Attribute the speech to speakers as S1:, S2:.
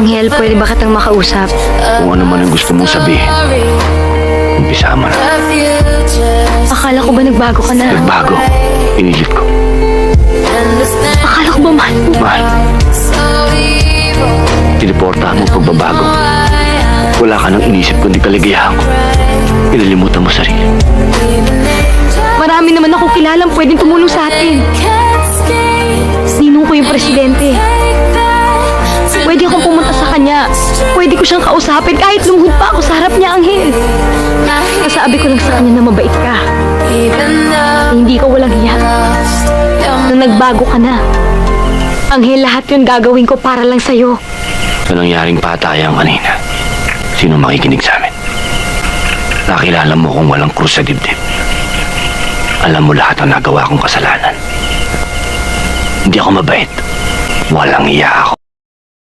S1: Anghel, pwede ba kitang makausap?
S2: Kung ano man ang gusto mong sabihin, umpisa mo na.
S1: Akala ko ba nagbago ka na?
S2: Nagbago. Pinilit ko.
S1: Akala ko ba mahal mo?
S2: Mahal, tiniportahan mo pagbabago. Wala ka nang inisip kundi kaligayahan ko. Inalimutan mo sarili.
S1: Marami naman akong kilalang pwedeng tumulong sa atin. Pwede ko siyang kausapin kahit lumuhod pa ako sa harap niya, Anghel. Nasabi ko lang sa kanya na mabait ka. Hindi ka walang hiya. Na nagbago ka na. Anghel, lahat yun gagawin ko para lang sa'yo.
S2: Sa nangyaring patayan kanina, sino makikinig sa amin? Nakilala mo kung walang krus sa dibdib. Alam mo lahat ang nagawa kong kasalanan. Hindi ako mabait. Walang iya ako.